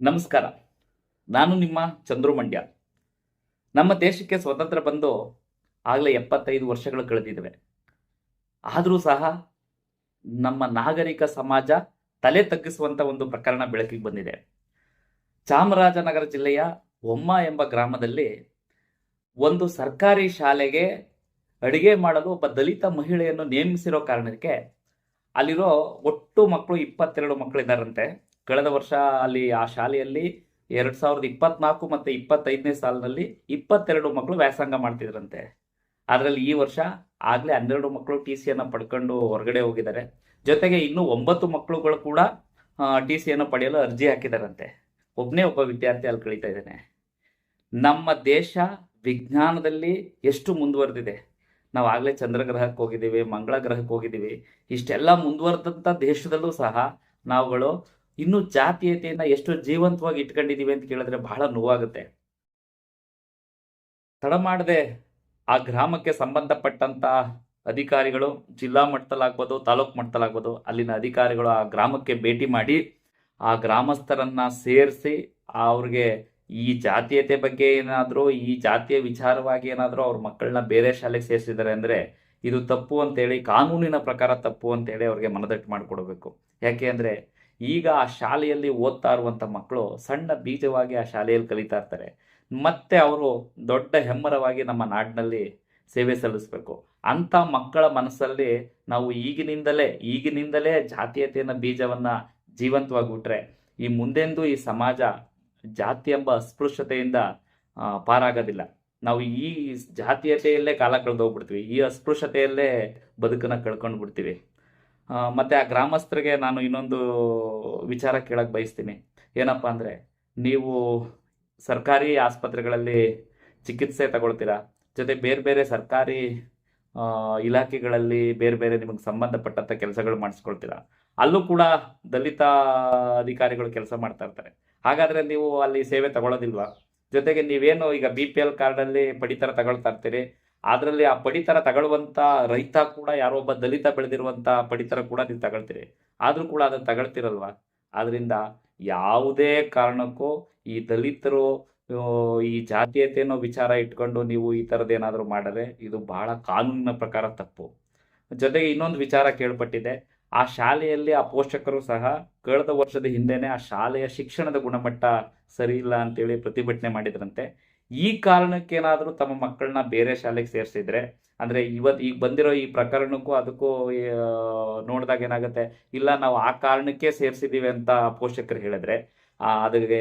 ನಮಸ್ಕಾರ. ನಾನು ನಿಮ್ಮ ಚಂದ್ರು ಮಂಡ್ಯ. ನಮ್ಮ ದೇಶಕ್ಕೆ ಸ್ವತಂತ್ರ ಬಂದು ಆಗಲೇ ಎಪ್ಪತ್ತೈದು ವರ್ಷಗಳು ಕಳೆದಿದ್ದಾವೆ. ಆದರೂ ಸಹ ನಮ್ಮ ನಾಗರಿಕ ಸಮಾಜ ತಲೆ ತಗ್ಗಿಸುವಂಥ ಒಂದು ಪ್ರಕರಣ ಬೆಳಕಿಗೆ ಬಂದಿದೆ. ಚಾಮರಾಜನಗರ ಜಿಲ್ಲೆಯ ಒಮ್ಮ ಎಂಬ ಗ್ರಾಮದಲ್ಲಿ ಒಂದು ಸರ್ಕಾರಿ ಶಾಲೆಗೆ ಅಡಿಗೆ ಮಾಡಲು ಒಬ್ಬ ದಲಿತ ಮಹಿಳೆಯನ್ನು ನೇಮಿಸಿರೋ ಕಾರಣಕ್ಕೆ ಅಲ್ಲಿರೋ ಒಟ್ಟು ಮಕ್ಕಳು ಇಪ್ಪತ್ತೆರಡು ಮಕ್ಕಳಿದ್ದಾರಂತೆ. ಕಳೆದ ವರ್ಷ ಅಲ್ಲಿ ಆ ಶಾಲೆಯಲ್ಲಿ ಎರಡು ಸಾವಿರದ ಇಪ್ಪತ್ನಾಲ್ಕು ಮತ್ತು ಇಪ್ಪತ್ತೈದನೇ ಸಾಲಿನಲ್ಲಿ ಇಪ್ಪತ್ತೆರಡು ಮಕ್ಕಳು ವ್ಯಾಸಂಗ ಮಾಡ್ತಿದ್ರಂತೆ. ಅದರಲ್ಲಿ ಈ ವರ್ಷ ಆಗಲೇ ಹನ್ನೆರಡು ಮಕ್ಕಳು ಟಿ ಸಿಯನ್ನು ಪಡ್ಕೊಂಡು ಹೊರಗಡೆ ಹೋಗಿದ್ದಾರೆ. ಜೊತೆಗೆ ಇನ್ನೂ ಒಂಬತ್ತು ಮಕ್ಕಳುಗಳು ಕೂಡ ಟಿ ಸಿಯನ್ನು ಪಡೆಯಲು ಅರ್ಜಿ ಹಾಕಿದಾರಂತೆ. ಒಬ್ಬನೇ ಒಬ್ಬ ವಿದ್ಯಾರ್ಥಿ ಅಲ್ಲಿ ಕಳೀತಾ ಇದ್ದಾನೆ. ನಮ್ಮ ದೇಶ ವಿಜ್ಞಾನದಲ್ಲಿ ಎಷ್ಟು ಮುಂದುವರೆದಿದೆ. ನಾವು ಆಗಲೇ ಚಂದ್ರಗ್ರಹಕ್ಕೆ ಹೋಗಿದ್ದೀವಿ ಮಂಗಳ ಗ್ರಹಕ್ಕೆ ಹೋಗಿದ್ದೀವಿ. ಇಷ್ಟೆಲ್ಲ ಮುಂದುವರೆದಂಥ ದೇಶದಲ್ಲೂ ಸಹ ನಾವುಗಳು ಇನ್ನು ಜಾತೀಯತೆಯನ್ನ ಎಷ್ಟು ಜೀವಂತವಾಗಿ ಇಟ್ಕೊಂಡಿದೀವಿ ಅಂತ ಕೇಳಿದ್ರೆ ಬಹಳ ನೋವಾಗುತ್ತೆ. ತಡ ಮಾಡದೆ ಆ ಗ್ರಾಮಕ್ಕೆ ಸಂಬಂಧಪಟ್ಟಂತ ಅಧಿಕಾರಿಗಳು, ಜಿಲ್ಲಾ ಮಟ್ಟದಲ್ಲಾಗ್ಬೋದು ತಾಲೂಕು ಮಟ್ಟದಲ್ಲಾಗ್ಬೋದು ಅಲ್ಲಿನ ಅಧಿಕಾರಿಗಳು ಆ ಗ್ರಾಮಕ್ಕೆ ಭೇಟಿ ಮಾಡಿ ಆ ಗ್ರಾಮಸ್ಥರನ್ನ ಸೇರಿಸಿ ಅವ್ರಿಗೆ ಈ ಜಾತೀಯತೆ ಬಗ್ಗೆ ಏನಾದರೂ, ಈ ಜಾತಿಯ ವಿಚಾರವಾಗಿ ಏನಾದರೂ ಅವ್ರ ಮಕ್ಕಳನ್ನ ಬೇರೆ ಶಾಲೆಗೆ ಸೇರಿಸಿದ್ದಾರೆ ಅಂದರೆ ಇದು ತಪ್ಪು ಅಂತೇಳಿ, ಕಾನೂನಿನ ಪ್ರಕಾರ ತಪ್ಪು ಅಂತೇಳಿ ಅವ್ರಿಗೆ ಮನದಟ್ಟು ಮಾಡಿಕೊಡ್ಬೇಕು. ಯಾಕೆ ಅಂದರೆ ಈಗ ಆ ಶಾಲೆಯಲ್ಲಿ ಓದ್ತಾ ಇರುವಂಥ ಮಕ್ಕಳು ಸಣ್ಣ ಬೀಜವಾಗಿ ಆ ಶಾಲೆಯಲ್ಲಿ ಕಲಿತಾ ಇರ್ತಾರೆ. ಮತ್ತೆ ಅವರು ದೊಡ್ಡ ಹೆಮ್ಮರವಾಗಿ ನಮ್ಮ ನಾಡಿನಲ್ಲಿ ಸೇವೆ ಸಲ್ಲಿಸಬೇಕು. ಅಂಥ ಮಕ್ಕಳ ಮನಸ್ಸಲ್ಲಿ ನಾವು ಈಗಿನಿಂದಲೇ ಈಗಿನಿಂದಲೇ ಜಾತೀಯತೆಯನ್ನು, ಬೀಜವನ್ನು ಜೀವಂತವಾಗಿ ಬಿಟ್ರೆ ಈ ಮುಂದೆಂದು ಈ ಸಮಾಜ ಜಾತಿ ಎಂಬ ಅಸ್ಪೃಶ್ಯತೆಯಿಂದ ಪಾರಾಗೋದಿಲ್ಲ. ನಾವು ಈ ಜಾತೀಯತೆಯಲ್ಲೇ ಕಾಲ ಕಳೆದೋಗ್ಬಿಡ್ತೀವಿ. ಈ ಅಸ್ಪೃಶ್ಯತೆಯಲ್ಲೇ ಬದುಕನ್ನು ಕಳ್ಕೊಂಡು ಬಿಡ್ತೀವಿ ಮತ್ತೆ ಆ ಗ್ರಾಮಸ್ಥರಿಗೆ ನಾನು ಇನ್ನೊಂದು ವಿಚಾರ ಕೇಳಕ್ಕೆ ಬಯಸ್ತೀನಿ. ಏನಪ್ಪ ಅಂದರೆ, ನೀವು ಸರ್ಕಾರಿ ಆಸ್ಪತ್ರೆಗಳಲ್ಲಿ ಚಿಕಿತ್ಸೆ ತಗೊಳ್ತೀರಾ? ಜೊತೆ ಬೇರೆ ಬೇರೆ ಸರ್ಕಾರಿ ಇಲಾಖೆಗಳಲ್ಲಿ ಬೇರೆ ಬೇರೆ ನಿಮಗೆ ಸಂಬಂಧಪಟ್ಟಂಥ ಕೆಲಸಗಳು ಮಾಡಿಸ್ಕೊಳ್ತೀರಾ? ಅಲ್ಲೂ ಕೂಡ ದಲಿತ ಅಧಿಕಾರಿಗಳು ಕೆಲಸ ಮಾಡ್ತಾ ಇರ್ತಾರೆ. ಹಾಗಾದರೆ ನೀವು ಅಲ್ಲಿ ಸೇವೆ ತಗೊಳ್ಳೋದಿಲ್ವಾ? ಜೊತೆಗೆ ನೀವೇನು ಈಗ ಬಿ ಪಿ ಎಲ್ ಕಾರ್ಡಲ್ಲಿ ಪಡಿತರ ತಗೊಳ್ತಾ ಇರ್ತೀರಿ? ಅದರಲ್ಲಿ ಆ ಪಡಿತರ ತಗೊಳ್ಳುವಂತ ರೈತ ಕೂಡ ಯಾರೋ ಒಬ್ಬ ದಲಿತ ಬೆಳೆದಿರುವಂಥ ಪಡಿತರ ಕೂಡ ನೀವು ತಗೊಳ್ತೀರಿ. ಆದರೂ ಕೂಡ ಅದನ್ನ ತಗೊಳ್ತಿರಲ್ವಾ? ಆದ್ದರಿಂದ ಯಾವುದೇ ಕಾರಣಕ್ಕೂ ಈ ದಲಿತರು ಈ ಜಾತೀಯತೆ ಅನ್ನೋ ವಿಚಾರ ಇಟ್ಕೊಂಡು ನೀವು ಈ ಥರದ್ದು ಏನಾದರೂ ಮಾಡಿದ್ರೆ ಇದು ಬಹಳ ಕಾನೂನಿನ ಪ್ರಕಾರ ತಪ್ಪು. ಜೊತೆಗೆ ಇನ್ನೊಂದು ವಿಚಾರ ಕೇಳ್ಪಟ್ಟಿದೆ. ಆ ಶಾಲೆಯಲ್ಲಿ ಆ ಪೋಷಕರು ಸಹ ಕಳೆದ ವರ್ಷದ ಹಿಂದೆನೆ ಆ ಶಾಲೆಯ ಶಿಕ್ಷಣದ ಗುಣಮಟ್ಟ ಸರಿ ಇಲ್ಲ ಅಂತೇಳಿ ಪ್ರತಿಭಟನೆ ಮಾಡಿದ್ರಂತೆ. ಈ ಕಾರಣಕ್ಕೇನಾದರೂ ತಮ್ಮ ಮಕ್ಕಳನ್ನ ಬೇರೆ ಶಾಲೆಗೆ ಸೇರಿಸಿದ್ರೆ, ಅಂದ್ರೆ ಇವತ್ತು ಈಗ ಬಂದಿರೋ ಈ ಪ್ರಕರಣಕ್ಕೂ ಅದಕ್ಕೂ ನೋಡಿದಾಗ ಏನಾಗುತ್ತೆ, ಇಲ್ಲ ನಾವು ಆ ಕಾರಣಕ್ಕೆ ಸೇರಿಸಿದ್ದೀವಿ ಅಂತ ಪೋಷಕರು ಹೇಳಿದ್ರೆ ಅದಕ್ಕೆ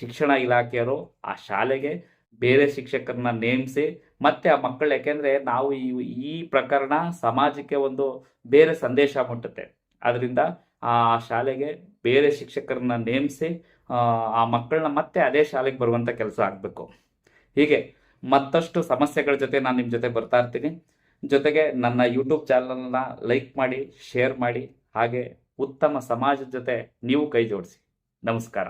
ಶಿಕ್ಷಣ ಇಲಾಖೆಯವರು ಆ ಶಾಲೆಗೆ ಬೇರೆ ಶಿಕ್ಷಕರನ್ನ ನೇಮಿಸಿ, ಮತ್ತೆ ಆ ಮಕ್ಕಳು ಯಾಕೆಂದ್ರೆ ನಾವು ಈ ಈ ಪ್ರಕರಣ ಸಮಾಜಕ್ಕೆ ಒಂದು ಬೇರೆ ಸಂದೇಶ ಮುಟ್ಟುತ್ತೆ. ಅದರಿಂದ ಆ ಶಾಲೆಗೆ ಬೇರೆ ಶಿಕ್ಷಕರನ್ನ ನೇಮಿಸಿ ಆ ಮಕ್ಕಳನ್ನ ಮತ್ತೆ ಅದೇ ಶಾಲೆಗೆ ಬರುವಂತ ಕೆಲಸ ಆಗಬೇಕು. ಹೀಗೆ ಮತ್ತಷ್ಟು ಸಮಸ್ಯೆಗಳ ಜೊತೆ ನಾನು ನಿಮ್ಮ ಜೊತೆ ಬರ್ತಾ ಇರ್ತೀನಿ. ಜೊತೆಗೆ ನನ್ನ ಯೂಟ್ಯೂಬ್ ಚಾನಲ್ನ ಲೈಕ್ ಮಾಡಿ ಶೇರ್ ಮಾಡಿ, ಹಾಗೆ ಉತ್ತಮ ಸಮಾಜದ ಜೊತೆ ನೀವು ಕೈ ಜೋಡಿಸಿ. ನಮಸ್ಕಾರ.